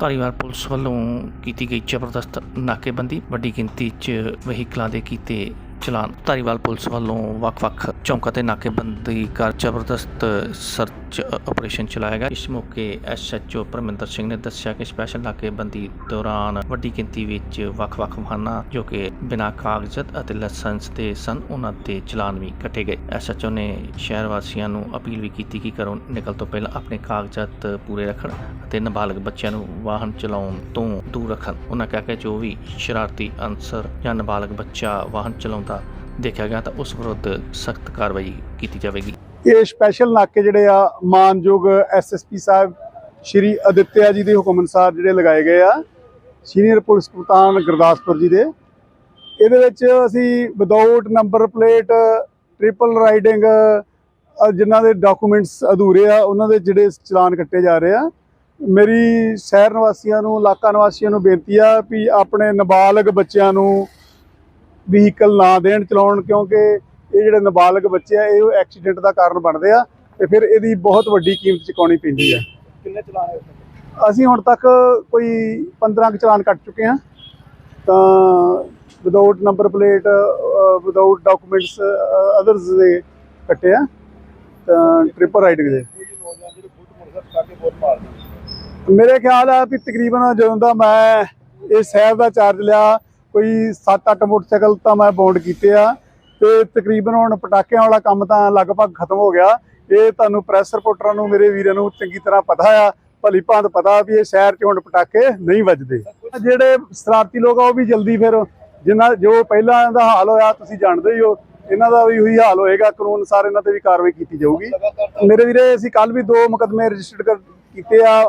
Dhariwal police ਵੱਲੋਂ ਕੀਤੀ ਗਈ ਜ਼ਬਰਦਸਤ ਨਾਕੇਬੰਦੀ, ਵੱਡੀ ਗਿਣਤੀ 'ਚ ਵਹੀਕਲਾਂ ਦੇ ਕੀਤੇ ਚਲਾਨ। ਧਾਰੀਵਾਲ ਪੁਲਿਸ ਵੱਲੋਂ ਵੱਖ-ਵੱਖ ਚੌਂਕਾਂ ਤੇ ਨਾਕੇਬੰਦੀ ਕਰ ਜ਼ਬਰਦਸਤ ਸਰ ਸਰਚ ਆਪਰੇਸ਼ਨ ਚਲਾਇਆ ਗਿਆ। ਇਸ ਮੌਕੇ ਐਸਐਚਓ ਪਰਮਿੰਦਰ ਸਿੰਘ ਨੇ ਦੱਸਿਆ ਕਿ ਸਪੈਸ਼ਲ ਨਾਕੇਬੰਦੀ ਦੌਰਾਨ ਵੱਡੀ ਗਿਣਤੀ ਵਿੱਚ ਵੱਖ-ਵੱਖ ਵਾਹਨਾਂ, ਜੋ ਕਿ ਬਿਨਾਂ ਕਾਗਜ਼ਤ ਅਤੇ ਲਾਇਸੈਂਸ ਦੇ ਸਨ, ਉਹਨਾਂ ਦੇ ਚਲਾਨ ਵੀ ਕੱਟੇ ਗਏ। ਐਸਐਚਓ ਨੇ ਸ਼ਹਿਰ ਵਾਸੀਆਂ ਨੂੰ ਅਪੀਲ ਵੀ ਕੀਤੀ ਕਿ ਘਰੋਂ ਨਿਕਲ ਤੋਂ ਪਹਿਲਾਂ ਆਪਣੇ ਕਾਗਜ਼ਾਤ ਪੂਰੇ ਰੱਖਣ ਅਤੇ ਨਾਬਾਲਗ ਬੱਚਿਆਂ ਨੂੰ ਵਾਹਨ ਚਲਾਉਣ ਤੋਂ ਦੂਰ ਰੱਖਣ। ਉਹਨਾਂ ਕਿਹਾ ਕਿ ਜੋ ਵੀ ਸ਼ਰਾਰਤੀ ਅਨਸਰ ਜਾਂ ਨਾਬਾਲਗ ਬੱਚਾ ਵਾਹਨ ਚਲਾਉਂਦਾ ਦੇਖਿਆ ਗਿਆ ਤਾਂ ਉਸ ਵਿਰੁੱਧ ਸਖਤ ਕਾਰਵਾਈ ਕੀਤੀ ਜਾਵੇਗੀ। ਇਹ ਸਪੈਸ਼ਲ ਨਾਕੇ ਜਿਹੜੇ ਆ, ਮਾਨਯੋਗ ਐਸਐਸਪੀ ਸਾਹਿਬ, ਸ਼੍ਰੀ ਅਦਿੱਤਿਆ ਜੀ ਦੇ ਹੁਕਮ ਅਨੁਸਾਰ ਜਿਹੜੇ ਲਗਾਏ ਗਏ ਆ ਸੀਨੀਅਰ ਪੁਲਿਸ ਕਪਤਾਨ ਗੁਰਦਾਸਪੁਰ ਜੀ ਦੇ। ਇਹਦੇ ਵਿੱਚ ਅਸੀਂ without number plate triple riding ਜਿਨ੍ਹਾਂ ਦੇ ਡਾਕੂਮੈਂਟਸ ਅਧੂਰੇ ਆ, ਉਹਨਾਂ ਦੇ ਜਿਹੜੇ ਚਲਾਨ ਕੱਟੇ ਜਾ ਰਹੇ ਆ। ਮੇਰੀ ਸ਼ਹਿਰ ਨਿਵਾਸੀਆਂ ਨੂੰ, ਇਲਾਕਾ ਨਿਵਾਸੀਆਂ ਨੂੰ ਬੇਨਤੀ ਆ ਵੀ ਆਪਣੇ ਨਾਬਾਲਗ ਬੱਚਿਆਂ ਨੂੰ ਵਹੀਕਲ ਨਾ ਦੇਣ ਚਲਾਉਣ, ਕਿਉਂਕਿ ਇਹ ਜਿਹੜੇ ਨਾਬਾਲਗ ਬੱਚੇ ਆ ਇਹ ਐਕਸੀਡੈਂਟ ਦਾ ਕਾਰਨ ਬਣਦੇ ਆ ਤੇ ਫਿਰ ਇਹਦੀ ਬਹੁਤ ਵੱਡੀ ਕੀਮਤ ਚੁਕਾਉਣੀ ਪੈਂਦੀ ਆ। ਕਿੰਨੇ ਚਲਾਨ ਅਸੀਂ ਹੁਣ ਤੱਕ ਕੋਈ 15 ਕੁ ਚਲਾਨ ਕੱਟ ਚੁੱਕੇ ਹਾਂ ਤਾਂ without number plate without documents others ਦੇ ਕੱਟੇ ਆ। ਤਾਂ ਟ੍ਰਿਪਲ ਰਾਈਡਿੰਗ ਦੇ। ਮੇਰੇ ਖਿਆਲ ਆ ਵੀ ਤਕਰੀਬਨ ਜਦੋਂ ਦਾ ਮੈਂ ਇਹ ਸ਼ਹਿਰ ਦਾ ਚਾਰਜ ਲਿਆ ਕੋਈ 7-8 ਮੋਟਰਸਾਈਕਲ ਤਾਂ ਮੈਂ ਬੌਂਡ ਕੀਤੇ ਆ। ਤੇ ਤਕਰੀਬਨ ਹੁਣ ਪਟਾਕਿਆਂ ਵਾਲਾ ਕੰਮ ਤਾਂ ਲਗਭਗ ਖਤਮ ਹੋ ਗਿਆ। ਇਹ ਤੁਹਾਨੂੰ ਪ੍ਰੈਸ ਰਿਪੋਰਟਰਾਂ ਨੂੰ, ਮੇਰੇ ਵੀਰਾਂ ਨੂੰ ਚੰਗੀ ਤਰ੍ਹਾਂ ਪਤਾ ਆ। ਭਲੀ ਭਾਂਤ ਪਤਾ ਵੀ ਇਹ ਸ਼ਹਿਰ 'ਚ ਹੁਣ ਪਟਾਕੇ ਨਹੀਂ ਵੱਜਦੇ। ਜਿਹੜੇ ਸ਼ਰਾਰਤੀ ਲੋਕ ਆ, ਉਹ ਵੀ ਜਲਦੀ ਫਿਰ ਜਿਨ੍ਹਾਂ ਜੋ ਪਹਿਲਾਂ ਦਾ ਹਾਲ ਹੋਇਆ, ਤੁਸੀਂ ਜਾਣਦੇ ਹੀ ਹੋ, ਇਹਨਾਂ ਦਾ ਵੀ ਉਹੀ ਹਾਲ ਹੋਏਗਾ। ਕਾਨੂੰਨ ਅਨੁਸਾਰ ਇਹਨਾਂ ਤੇ ਵੀ ਕਾਰਵਾਈ ਕੀਤੀ ਜਾਊਗੀ। ਮੇਰੇ ਵੀਰੇ, ਅਸੀਂ ਕੱਲ ਵੀ ਦੋ ਮੁਕਦਮੇ ਰਜਿਸਟਰਡ ਕੀਤੇ ਆ।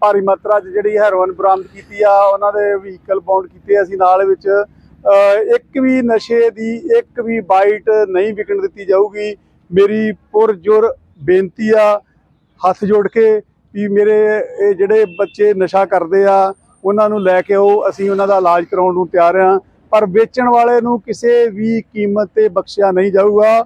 ਭਾਰੀ ਮਾਤਰਾ 'ਚ ਜਿਹੜੀ ਹੈਰੋਇਨ ਬਰਾਮਦ ਕੀਤੀ ਆ, ਉਹਨਾਂ ਦੇ ਵਹੀਕਲ ਬਾਉਂਡ ਕੀਤੇ ਅਸੀਂ ਨਾਲ ਵਿੱਚ। ਇੱਕ ਵੀ ਨਸ਼ੇ ਦੀ, ਇੱਕ ਵੀ ਬਾਈਟ ਨਹੀਂ ਵਿਕਣ ਦਿੱਤੀ ਜਾਊਗੀ। ਮੇਰੀ ਪੁਰਜੁਰ ਬੇਨਤੀ ਆ, ਹੱਥ ਜੋੜ ਕੇ ਵੀ ਮੇਰੇ ਇਹ ਜਿਹੜੇ ਬੱਚੇ ਨਸ਼ਾ ਕਰਦੇ ਆ, ਉਹਨਾਂ ਨੂੰ ਲੈ ਕੇ ਆਓ। ਅਸੀਂ ਉਹਨਾਂ ਦਾ ਇਲਾਜ ਕਰਾਉਣ ਨੂੰ ਤਿਆਰ ਆ। ਪਰ ਵੇਚਣ ਵਾਲੇ ਨੂੰ ਕਿਸੇ ਵੀ ਕੀਮਤ ਤੇ ਬਖਸ਼ਿਆ ਨਹੀਂ ਜਾਊਗਾ।